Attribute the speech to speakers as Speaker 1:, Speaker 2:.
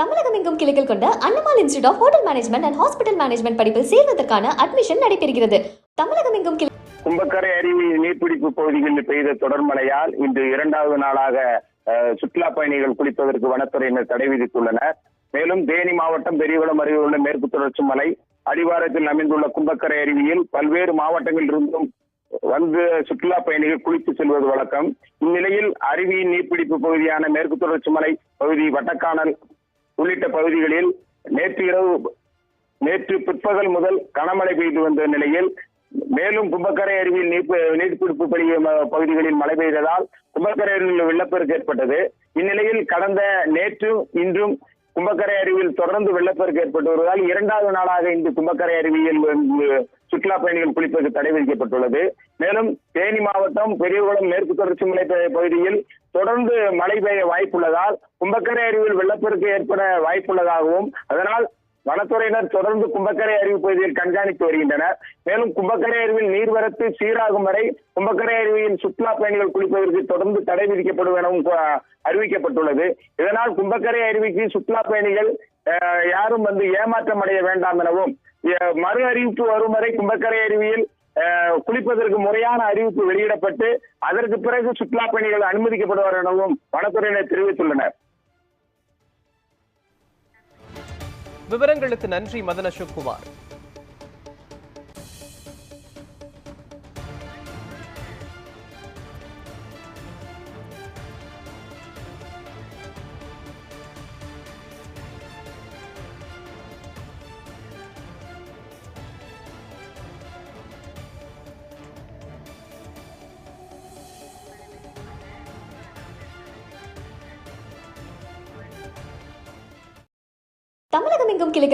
Speaker 1: தமிழகம் எங்கும் கிளைகள் கொண்ட Annamalai institute of hotel management and hospital management படிப்பில் சேர்வதற்கான அட்மிஷன் நடைபெறுகிறது. தமிழகம் எங்கும் கிளை
Speaker 2: கும்பக்கரை அருவி நீர்பிடிப்பு பகுதிகளில் பெய்த தொடர் மழையால் இன்று இரண்டாவது நாளாக சுற்றுலா பயணிகள் குளிப்பதற்கு வனத்துறையினர் தடை விதித்துள்ளனர். மேலும் தேனி மாவட்டம் பெரியகுளம் அருகே உள்ள மேற்கு தொடர்ச்சி மலை அடிவாரத்தில் அமைந்துள்ள கும்பக்கரை அருவியில் பல்வேறு மாவட்டங்களிலிருந்தும் வந்து சுற்றுலா பயணிகள் குளித்து செல்வது வழக்கம். இந்நிலையில் அருவியின் நீர்பிடிப்பு பகுதியான மேற்கு தொடர்ச்சி மலை பகுதி வட்டக்கானல் உள்ளிட்ட பகுதிகளில் நேற்று இரவு நேற்று பிற்பகல் முதல் கனமழை பெய்து வந்த நிலையில் மேலும் கும்பக்கரை அருவியில் நீர் நீர்பிடிப்பு பகுதிகளில் மழை பெய்ததால் கும்பக்கரை அருவியில் வெள்ளப்பெருக்கு ஏற்பட்டது. இந்நிலையில் கடந்த நேற்றும் இன்றும் கும்பக்கரை அருவியில் தொடர்ந்து வெள்ளப்பெருக்கு ஏற்பட்டு வருவதால் இரண்டாவது நாளாக இன்று கும்பக்கரை அருவியில் சுற்றுலா பயணிகள் குளிப்பதற்கு தடை விதிக்கப்பட்டுள்ளது. மேலும் தேனி மாவட்டம் பெரியகுளம் மேற்கு தொடர்ச்சி மலை பகுதியில் தொடர்ந்து மழை பெய்ய வாய்ப்புள்ளதால் கும்பக்கரை அருவியில் வெள்ளப்பெருக்கு ஏற்பட வாய்ப்புள்ளதாகவும் அதனால் வனத்துறையினர் தொடர்ந்து கும்பக்கரை அருவி பகுதியில் கண்காணித்து வருகின்றனர். மேலும் கும்பக்கரை அருவியில் நீர்வரத்து சீராகும் வரை கும்பக்கரை அருவியில் சுற்றுலா பயணிகள் குளிப்பதற்கு தொடர்ந்து தடை விதிக்கப்படும் எனவும் அறிவிக்கப்பட்டுள்ளது. இதனால் கும்பக்கரை அருவிக்கு சுற்றுலா பயணிகள் அஹ், யாரும் வந்து ஏமாற்றம் அடைய வேண்டாம் எனவும் மறு அறிவிப்பு வரும் வரை கும்பக்கரை அருவியில் அஹ், குளிப்பதற்கு முறையான அறிவிப்பு வெளியிடப்பட்டு அதற்கு பிறகு சுற்றுலா பயணிகள் அனுமதிக்கப்படுவார் எனவும் வனத்துறையினர் தெரிவித்துள்ளனர்.
Speaker 3: விவரங்களுக்கு நன்றி மதன அசோக்
Speaker 1: தமிழகம் எங்கும் கிளைகள்